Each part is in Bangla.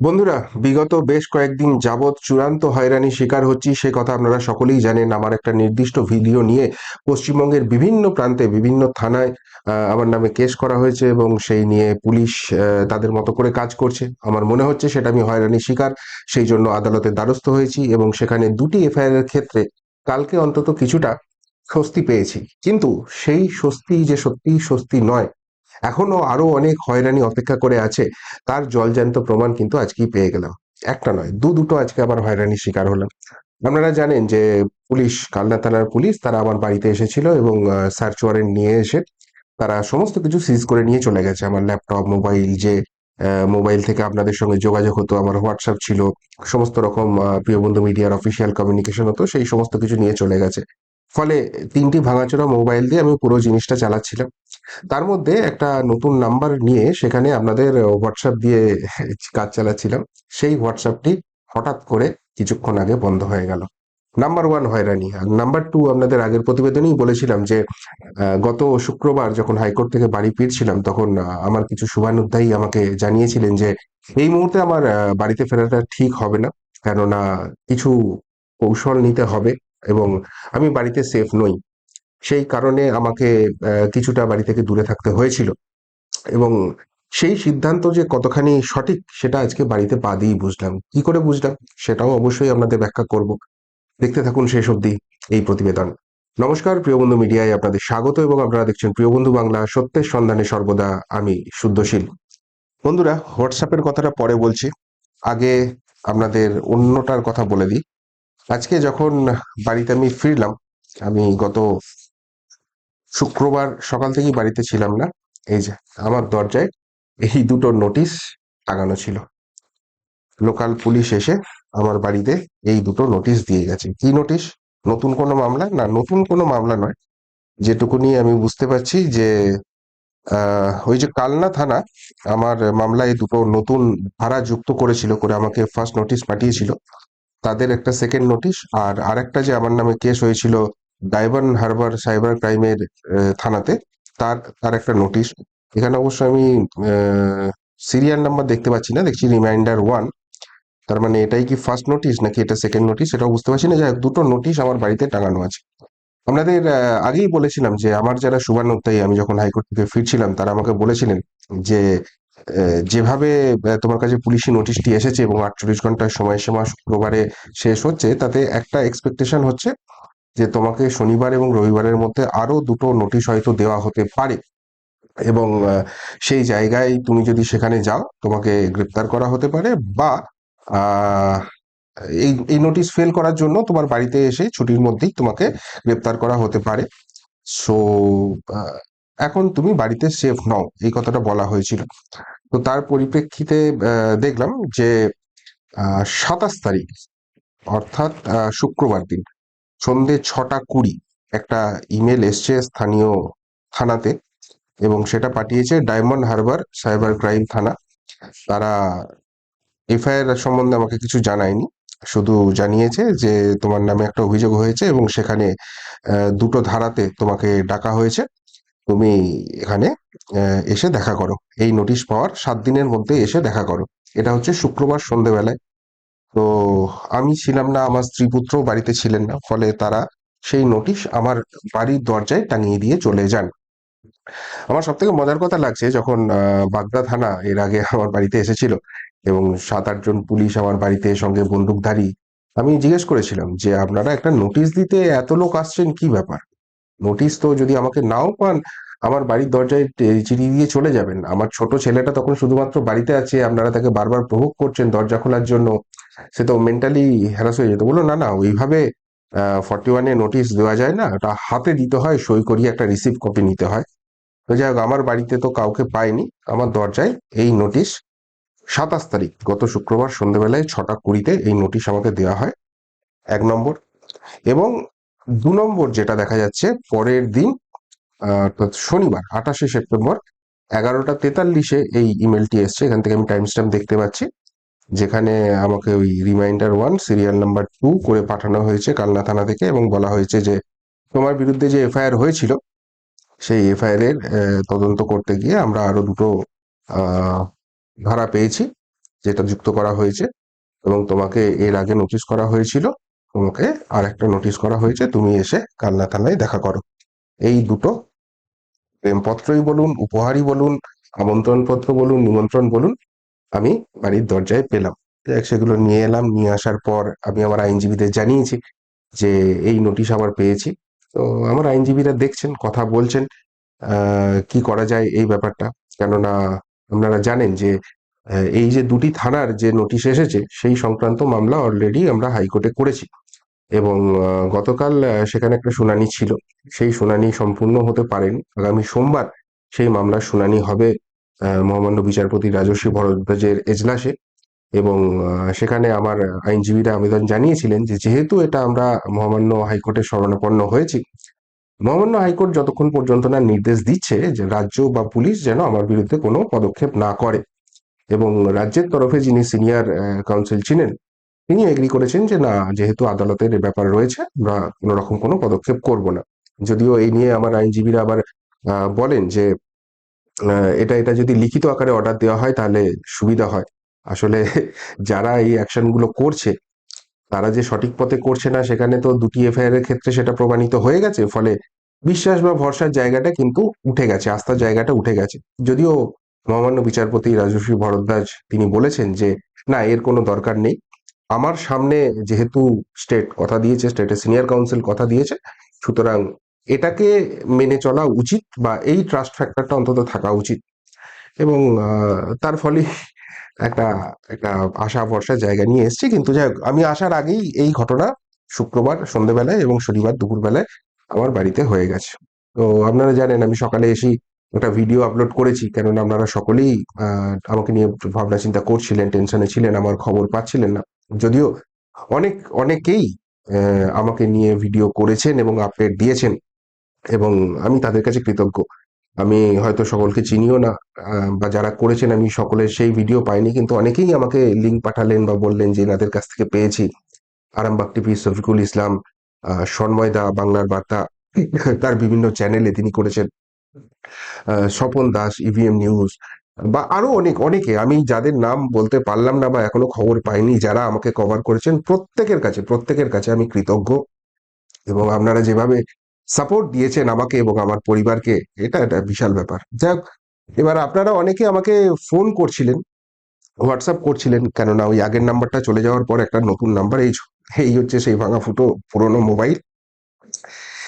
বন্ধুরা, বিগত বেশ কয়েকদিন যাবৎ চূড়ান্ত হয়রানি শিকার হচ্ছি, সে কথা আপনারা সকলেই জানেন। আমার একটা নির্দিষ্ট ভিডিও নিয়ে পশ্চিমবঙ্গের বিভিন্ন প্রান্তে, বিভিন্ন থানায় আমার নামে কেস করা হয়েছে এবং সেই নিয়ে পুলিশ তাদের মতো করে কাজ করছে। আমার মনে হচ্ছে সেটা আমি হয়রানি শিকার, সেই জন্য আদালতের দ্বারস্থ হয়েছি এবং সেখানে দুটি এফআইআর এর ক্ষেত্রে কালকে অন্তত কিছুটা স্বস্তি পেয়েছি। কিন্তু সেই স্বস্তি যে সত্যি, স্বস্তি নয় এখনও আরও অনেক হয়রানি অপেক্ষা করে আছে। তার জলজ্যান্ত প্রমাণ কিন্তু আজকেই পেয়ে গেলাম। একটা নয়, দু দুটো আজকে আবার হয়রানির শিকার হলাম। আপনারা জানেন যে পুলিশ, কালনা থানার পুলিশ, তারা আমার বাড়িতে এসেছিল এবং সার্চ ওয়ারেন্ট নিয়ে এসে তারা সমস্ত কিছু সিজ করে নিয়ে চলে গেছে। আমার ল্যাপটপ, মোবাইল যে মোবাইল থেকে আপনাদের সঙ্গে যোগাযোগ হতো, আমার হোয়াটসঅ্যাপ ছিল, সমস্ত রকম প্রিয় বন্ধু মিডিয়ার অফিসিয়াল কমিউনিকেশন হতো, সেই সমস্ত কিছু নিয়ে চলে গেছে। ফলে তিনটি ভাঙাচোরা মোবাইল দিয়ে আমি পুরো জিনিসটা চালাচ্ছিলাম। তার মধ্যে একটা নতুন নাম্বার নিয়ে সেখানে আপনাদের হোয়াটসঅ্যাপ দিয়ে কাজ চালাচ্ছিলাম। সেই হোয়াটসঅ্যাপটি হঠাৎ করে কিছুক্ষণ আগে বন্ধ হয়ে গেল। নাম্বার ওয়ান হয়রানি। আর নাম্বার টু আপনাদের আগের প্রতিবেদনেই বলেছিলাম যে গত শুক্রবার যখন হাইকোর্ট থেকে বাড়ি ফিরছিলাম তখন আমার কিছু শুভানুধ্যায়ী আমাকে জানিয়েছিলেন যে, এই মুহূর্তে আমার বাড়িতে ফেরাটা ঠিক হবে না। কেননা কিছু কৌশল নিতে হবে। এবং আমি বাড়িতে সেফ নই। সেই কারণে আমাকে কিছুটা বাড়ি থেকে দূরে থাকতে হয়েছিল। এবং সেই সিদ্ধান্ত যে কতখানি সঠিক, সেটা আজকে বাড়িতে পা দিয়েই বুঝলাম। কি করে বুঝলাম? সেটাও অবশ্যই আপনাদের ব্যাখ্যা করব। দেখতে থাকুন শেষ অবধি এই প্রতিবেদন। নমস্কার, প্রিয় বন্ধু মিডিয়ায় আপনাদের স্বাগত এবং আপনারা দেখছেন প্রিয় বন্ধু বাংলা, সত্যের সন্ধানে সর্বদা আমি শুদ্ধশীল। বন্ধুরা, হোয়াটসঅ্যাপের কথাটা পরে বলছি। আগে আপনাদের অন্যটার কথা বলে দিই। আজকে যখন বাড়িতে আমি ফিরলাম, আমি গত শুক্রবার সকাল থেকেই বাড়িতে ছিলাম না, এই যে আমার দরজায় এই দুটো নোটিশ টাঙানো ছিল। লোকাল পুলিশ এসে আমার বাড়িতে এই দুটো নোটিশ দিয়ে গেছে। কি নোটিশ? নতুন কোনো মামলা? না, নতুন কোনো মামলা নয়। যেটুকুনি আমি বুঝতে পারছি যে ওই যে কালনা থানা আমার মামলায় দুটো নতুন ধারা যুক্ত করেছিল, করে আমাকে ফার্স্ট নোটিশ পাঠিয়েছিল। তাদের একটা সেকেন্ড নোটিশ আর আরেকটা যে আমার নামে কেস হয়েছিল ডায়মন্ড হারবার সাইবার ক্রাইমের থানাতে, তার তার একটা নোটিশ এখানে অবশ্য আমি সিরিয়াল নাম্বার দেখতে পাচ্ছি না, দেখছি রিমাইন্ডার ওয়ান তার মানে এটাই কি ফার্স্ট নোটিশ নাকি এটা সেকেন্ড নোটিশ সেটাও বুঝতে পারছি না। যে দুটো নোটিশ আমার বাড়িতে টাঙানো আছে। আপনাদের আগেই বলেছিলাম যে আমার যারা শুভানুধ্যায়ী আমি যখন হাইকোর্ট থেকে ফিরছিলাম, তারা আমাকে বলেছিলেন যে যেভাবে তোমার কাছে পুলিশি নোটিশটি এসেছে এবং আটচল্লিশ ঘণ্টার সময়সীমা শুক্রবারে শেষ হচ্ছে, তাতে একটা এক্সপেকটেশন হচ্ছে যে তোমাকে শনিবার এবং রবিবারের মধ্যে আরও দুটো নোটিশ হয়তো দেওয়া হতে পারে। এবং সেই জায়গায় তুমি যদি সেখানে যাও, তোমাকে গ্রেপ্তার করা হতে পারে বা এই এই নোটিশ ফেল করার জন্য তোমার বাড়িতে এসে ছুটির মধ্যেই তোমাকে গ্রেপ্তার করা হতে পারে। সো এখন তুমি বাড়িতে সেফ নও, এই কথাটা বলা হয়েছিল। তো তার পরিপ্রেক্ষিতে দেখলাম যে সাতাশ তারিখ, অর্থাৎ শুক্রবার দিন, সন্ধে ছটা কুড়ি, একটা ইমেল এসছে স্থানীয় থানাতে এবং সেটা পাঠিয়েছে ডায়মন্ড হারবার সাইবার ক্রাইম থানা তারা এফআইআর সম্বন্ধে আমাকে কিছু জানায়নি, শুধু জানিয়েছে যে তোমার নামে একটা অভিযোগ হয়েছে এবং সেখানে দুটো ধারাতে তোমাকে ডাকা হয়েছে। তুমি এখানে এসে দেখা করো। এই নোটিশ পাওয়ার সাত দিনের মধ্যে এসে দেখা করো। এটা হচ্ছে শুক্রবার সন্ধেবেলায়। তো আমি ছিলাম না, আমার স্ত্রী পুত্রও বাড়িতে ছিলেন না। ফলে তারা সেই নোটিশ আমার বাড়ির দরজায় টাঙিয়ে দিয়ে চলে যান। আমার সব থেকে মজার কথা লাগছে, যখন বাগদা থানা এর আগে আমার বাড়িতে এসেছিল এবং সাত আটজন পুলিশ আমার বাড়িতে সঙ্গে বন্দুকধারী, আমি জিজ্ঞেস করেছিলাম যে, আপনারা একটা নোটিশ দিতে এত লোক আসছেন, কি ব্যাপার? নোটিশ তো যদি আমাকে নাও পান, আমার বাড়ির দরজায় চিঠি দিয়ে চলে যাবেন। আমার ছোট ছেলেটা তখন শুধুমাত্র বাড়িতে আছে, আপনারা তাকে বারবার প্রভোগ করছেন দরজা খোলার জন্য। সে তো মেন্টালি হ্যারাস হয়ে যেত। বলল, না না, ওইভাবে ফর্টি ওয়ানে নোটিশ দেওয়া যায় না। ওটা হাতে দিতে হয়, সই করিয়ে একটা রিসিভ কপি নিতে হয়। তো যাই হোক, আমার বাড়িতে তো কাউকে পাইনি আমার দরজায় এই নোটিশ সাতাশ তারিখ, গত শুক্রবার সন্ধ্যেবেলায় ছটা কুড়িতে এই নোটিশ আমাকে দেওয়া হয়। এক নম্বর। এবং দু নম্বর যেটা দেখা যাচ্ছে, পরের দিন অর্থাৎ শনিবার, আঠাশে সেপ্টেম্বর, এগারোটা তেতাল্লিশে এই ইমেলটি এসছে। এখান থেকে আমি টাইম স্ট্যাম্প দেখতে পাচ্ছি। যেখানে আমাকে ওই reminder one serial number two করে পাঠানো হয়েছে কালনা থানা থেকে এবং বলা হয়েছে যে, তোমার বিরুদ্ধে যে এফআইআর হয়েছিল, সেই এফআইআর এর তদন্ত করতে গিয়ে আমরা আরও দুটো ধারা পেয়েছি, যেটা যুক্ত করা হয়েছে এবং তোমাকে এর আগে নোটিশ করা হয়েছিল। তোমাকে আর একটা নোটিশ করা হয়েছে, তুমি এসে কালনা থানায় দেখা করো। এই দুটো প্রেমপত্রই বলুন, উপহারই বলুন, আমন্ত্রণপত্র বলুন, নিমন্ত্রণ বলুন, আমি বাড়ির দরজায় পেলাম। সেগুলো নিয়ে এলাম, নিয়ে আসার পর আমি আমার আইনজীবীদের জানিয়েছি যে এই নোটিশ আবার পেয়েছি। তো আমার আইনজীবীরা দেখছেন, কথা বলছেন কি করা যায় এই ব্যাপারটা। কেননা আপনারা জানেন যে এই যে দুটি থানার যে নোটিশ এসেছে, সেই সংক্রান্ত মামলা অলরেডি আমরা হাইকোর্টে করেছি। এবং গতকাল সেখানে একটা শুনানি ছিল। সেই শুনানি সম্পূর্ণ হতে পারেনি। আগামী সোমবার সেই মামলার শুনানি হবে মহামান্য বিচারপতি রাজস্বী ভরদ্বাজের এজলাসে এবং সেখানে আমার আইনজীবীরা আবেদন জানিয়েছিলেন যে যেহেতু এটা আমরা মহামান্য হাইকোর্টে শরণাপন্ন হয়েছি, মহামান্য হাইকোর্ট যতক্ষণ পর্যন্ত না নির্দেশ দিচ্ছে যে রাজ্য বা পুলিশ যেন আমার বিরুদ্ধে কোনো পদক্ষেপ না করে। এবং রাজ্যের তরফে যিনি সিনিয়র কাউন্সিল ছিলেন তিনি এগ্রি করেছেন যে, না, যেহেতু আদালতের এ ব্যাপার রয়েছে, আমরা কোনো রকম কোনো পদক্ষেপ করব না। যদিও এই নিয়ে আমার আইনজীবীরা আবার বলেন যে এটা এটা যদি লিখিত আকারে অর্ডার দেওয়া হয়, তাহলে সুবিধা হয়। আসলে যারা এই অ্যাকশনগুলো করছে, তারা যে সঠিক পথে করছে না, সেখানে তো দুটি এফআইআর এর ক্ষেত্রে সেটা প্রমাণিত হয়ে গেছে, ফলে বিশ্বাস বা ভরসার জায়গাটা কিন্তু উঠে গেছে আস্থার জায়গাটা উঠে গেছে। যদিও মহামান্য বিচারপতি রাজস্বী ভরদ্বাজ তিনি বলেছেন যে, না, এর কোনো দরকার নেই। আমার সামনে যেহেতু স্টেট কথা দিয়েছে স্টেটের সিনিয়র কাউন্সিল কথা দিয়েছে, সুতরাং এটাকে মেনে চলা উচিত বা এই ট্রাস্ট ফ্যাক্টরটা অন্তত থাকা উচিত। এবং তার ফলে একটা একটা আশা ভরসার জায়গা নিয়ে এসেছি। কিন্তু যাই আমি আসার আগেই এই ঘটনা শুক্রবার সন্ধ্যেবেলায় এবং শনিবার দুপুরবেলায় আমার বাড়িতে হয়ে গেছে। তো আপনারা জানেন, আমি সকালে এসেই একটা ভিডিও আপলোড করেছি। কেননা আপনারা সকলেই আমাকে নিয়ে ভাবনা চিন্তা করছিলেন টেনশনে ছিলেন, আমার খবর পাচ্ছিলেন না। যদিও অনেক, অনেকেই আমাকে নিয়ে ভিডিও করেছেন এবং আপডেট দিয়েছেন এবং আমি তাদের কাছে কৃতজ্ঞ। আমি হয়তো সকলকে চিনিও না বা যারা করেছেন আমি সকলের সেই ভিডিও পাইনি, কিন্তু অনেকেই আমাকে লিঙ্ক পাঠালেন বা বললেন যে এনাদের কাছ থেকে পেয়েছি। আরামবাগ টিভি, শফিকুল ইসলাম সন্ময় দা, বাংলার বার্তা, তার বিভিন্ন চ্যানেলে তিনি করেছেন। স্বপন দাস ইভিএম নিউজ বা আরও অনেক অনেকে আমি যাদের নাম বলতে পারলাম না বা এখনও খবর পাইনি যারা আমাকে কভার করেছেন প্রত্যেকের কাছে প্রত্যেকের কাছে আমি কৃতজ্ঞ। এবং আপনারা যেভাবে সাপোর্ট দিয়েছেন আমাকে এবং আমার পরিবারকে এটা একটা বিশাল ব্যাপার। যাই হোক, এবার আপনারা অনেকে আমাকে ফোন করছিলেন হোয়াটসঅ্যাপ করছিলেন কেননা ওই আগের নাম্বারটা চলে যাওয়ার পর একটা নতুন নাম্বার এই এই হচ্ছে সেই ভাঙা ফুটো পুরোনো মোবাইল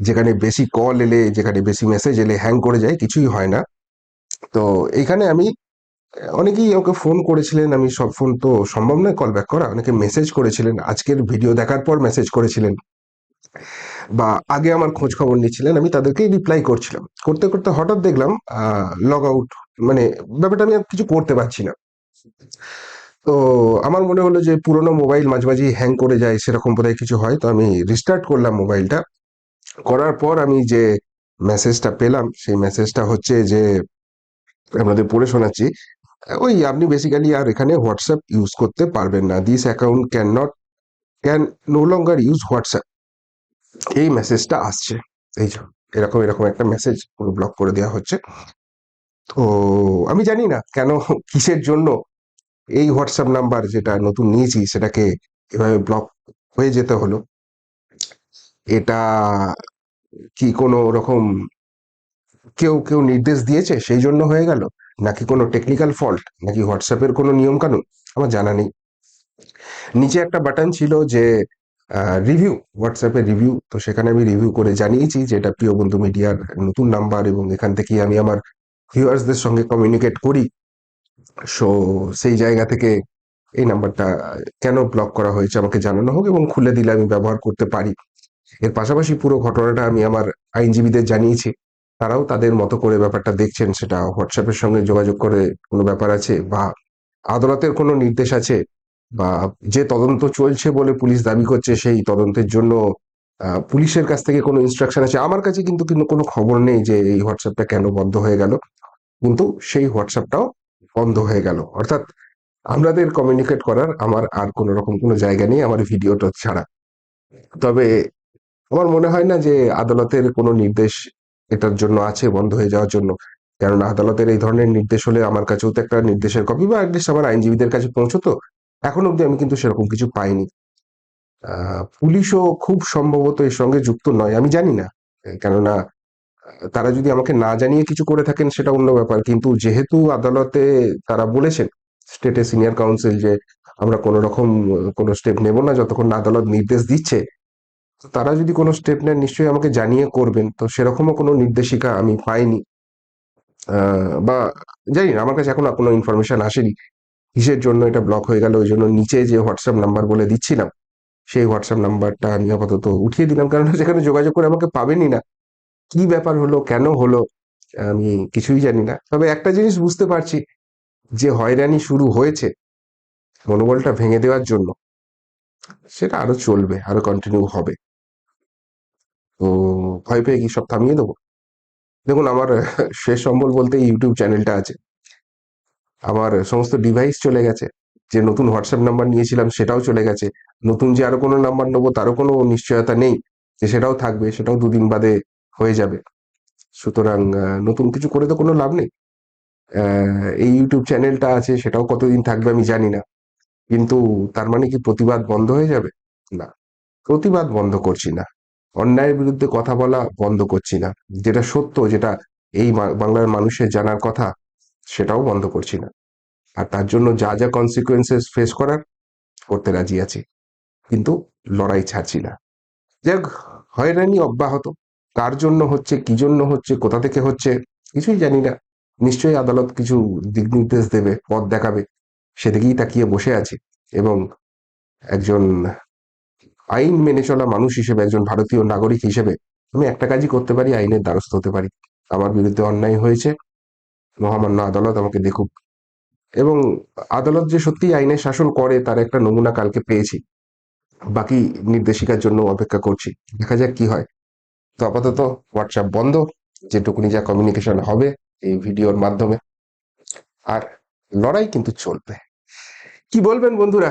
যেখানে বেশি কল এলে যেখানে বেশি মেসেজ এলে হ্যাং করে যায় কিছুই হয় না। তো এইখানে আমি, অনেকেই ওকে ফোন করেছিলেন, আমি সব ফোন তো সম্ভব নয় কল ব্যাক করা, অনেকে মেসেজ করেছিলেন, আজকের ভিডিও দেখার পর মেসেজ করেছিলেন, বা আগে আমার খোঁজ খবর নিচ্ছিলেন, আমি তাদেরকেই রিপ্লাই করছিলাম। করতে করতে হঠাৎ দেখলাম লগ আউট মানে ব্যাপারটা আমি আর কিছু করতে পারছি না। তো আমার মনে হলো যে পুরোনো মোবাইল মাঝে মাঝে হ্যাং করে যায়, সেরকম বোধহয় কিছু হয়, তো আমি রিস্টার্ট করলাম মোবাইলটা করার পর আমি যে মেসেজটা পেলাম, সেই মেসেজটা হচ্ছে যে আপনাদের পড়ে শোনাচ্ছি। ওই আপনি বেসিক্যালি আর এখানে হোয়াটসঅ্যাপ ইউজ করতে পারবেন না। This account can not can no longer use WhatsApp এই মেসেজটা আসছে। এই যে, এরকম এরকম একটা মেসেজ পুরো ব্লক করে দেওয়া হচ্ছে। তো আমি জানি না কেন, কিসের জন্য এই হোয়াটসঅ্যাপ নাম্বার যেটা নতুন নিয়েছি, সেটাকে এভাবে ব্লক হয়ে যেতে হলো। এটা কি কোনো রকম কেউ কেউ নির্দেশ দিয়েছে, সেই জন্য হয়ে গেল। নাকি কোনো টেকনিক্যাল ফল্ট নাকি হোয়াটসঅ্যাপের কোনো নিয়ম কানুন আমার জানা নেই। নিচে একটা বাটন ছিল যে রিভিউ হোয়াটসঅ্যাপের রিভিউ তো সেখানে আমি রিভিউ করে জানিয়েছি যে এটা প্রিয় বন্ধু মিডিয়ার নতুন নাম্বার এবং এখান থেকেই আমি আমার ভিউয়ার্সদের সঙ্গে কমিউনিকেট করি। সো সেই জায়গা থেকে এই নাম্বারটা কেন ব্লক করা হয়েছে আমাকে জানানো হোক এবং খুলে দিলে আমি ব্যবহার করতে পারি। এর পাশাপাশি পুরো ঘটনাটা আমি আমার আইনজীবীদের জানিয়েছি। তারাও তাদের মতো করে ব্যাপারটা দেখছেন, সেটা হোয়াটসঅ্যাপের সঙ্গে যোগাযোগ করে কোনো ব্যাপার আছে বা আদালতের কোনো নির্দেশ আছে বা যে তদন্ত চলছে বলে পুলিশ দাবি করছে সেই তদন্তের জন্য পুলিশের কাছ থেকে কোনো ইনস্ট্রাকশন আছে? আমার কাছে কিন্তু কিন্তু কোনো খবর নেই যে এই হোয়াটসঅ্যাপটা কেন বন্ধ হয়ে গেল। কিন্তু সেই হোয়াটসঅ্যাপটাও বন্ধ হয়ে গেল। অর্থাৎ আমাদের কমিউনিকেট করার আমার আর কোনো রকম কোনো জায়গা নেই, আমার ভিডিওটা ছাড়া। তবে আমার মনে হয় না যে আদালতের কোনো নির্দেশ এটার জন্য আছে, বন্ধ হয়ে যাওয়ার জন্য। কেননা আদালতের এই ধরনের নির্দেশ হলে আমার কাছেও তো একটা নির্দেশের কপি বা অ্যাটলিস্ট আমার আইনজীবীদের কাছে পৌঁছতো। এখন অব্দি আমি কিন্তু সেরকম কিছু পাইনি। পুলিশও খুব সম্ভবত এর সঙ্গে যুক্ত নয়, আমি জানি না। কেননা তারা যদি আমাকে না জানিয়ে কিছু করে থাকেন সেটা অন্য ব্যাপার। কিন্তু যেহেতু আদালতে তারা বলেছেন স্টেটে সিনিয়র কাউন্সিল যে আমরা কোনো রকম, কোনো স্টেপ নেব না, যতক্ষণ আদালত নির্দেশ দিচ্ছে তো তারা যদি কোনো স্টেপ নেন নিশ্চয়ই আমাকে জানিয়ে করবেন। তো সেরকমও কোনো নির্দেশিকা আমি পাইনি। বা জানি না, আমার কাছে এখনও কোনো ইনফরমেশন আসেনি। কিসের জন্য এটা ব্লক হয়ে গেল, ওই জন্য নিচে যে হোয়াটসঅ্যাপ নাম্বার বলে দিচ্ছিলাম, সেই হোয়াটসঅ্যাপ নাম্বারটা আমি আপাতত উঠিয়ে দিলাম। কারণ সেখানে যোগাযোগ করে আমাকে পাবেনই না। কি ব্যাপার হলো, কেন হলো, আমি কিছুই জানি না। তবে একটা জিনিস বুঝতে পারছি, যে হয়রানি শুরু হয়েছে মনোবলটা ভেঙে দেওয়ার জন্য, সেটা আরও চলবে, আরও কন্টিনিউ হবে। তো ভয় পেয়ে কি সব থামিয়ে দেবো। দেখুন, আমার শেষ সম্বল বলতে ইউটিউব চ্যানেলটা আছে। আমার সমস্ত ডিভাইস চলে গেছে। যে নতুন হোয়াটসঅ্যাপ নাম্বার নিয়েছিলাম, সেটাও চলে গেছে। নতুন যে আরও কোনো নাম্বার নেব, তারও কোনো নিশ্চয়তা নেই। যে সেটাও থাকবে, সেটাও দুদিন বাদে হয়ে যাবে। সুতরাং নতুন কিছু করে তো কোনো লাভ নেই। এই ইউটিউব চ্যানেলটা আছে, সেটাও কতদিন থাকবে আমি জানি না। কিন্তু তার মানে কি প্রতিবাদ বন্ধ হয়ে যাবে? না, প্রতিবাদ বন্ধ করছি না। অন্যায়ের বিরুদ্ধে কথা বলা বন্ধ করছি না। যেটা সত্য, যেটা এই বাংলার মানুষের জানার কথা, সেটাও বন্ধ করছি না। আর তার জন্য যা যা কনসিকুয়েন্সেস ফেস করার, করতে রাজি আছি। কিন্তু লড়াই ছাড়ছি না। যাক, হয়রানি অব্যাহত। কার জন্য হচ্ছে, কি জন্য হচ্ছে, কোথা থেকে হচ্ছে, কিছুই জানি না। নিশ্চয়ই আদালত কিছু দিক নির্দেশ দেবে, পথ দেখাবে। সেদিকেই তাকিয়ে বসে আছি। এবং একজন আইন মেনে চলা মানুষ হিসেবে, একজন ভারতীয় নাগরিক হিসেবে আমি একটা কাজই করতে পারি, আইনের দ্বারস্থ হতে পারি। আমার বিরুদ্ধে অন্যায় হয়েছে, মহামান্য আদালত আমাকে দেখুক। এবং আদালত যে সত্যি আইনের শাসন করে, তার একটা নমুনা কালকে পেয়েছি। বাকি নির্দেশিকার জন্য অপেক্ষা করছি। দেখা যাক কি হয়। তো আপাতত হোয়াটসঅ্যাপ বন্ধ। যেটুকুনি যা কমিউনিকেশন হবে এই ভিডিওর মাধ্যমে। আর লড়াই কিন্তু চলবে। কি বলবেন বন্ধুরা?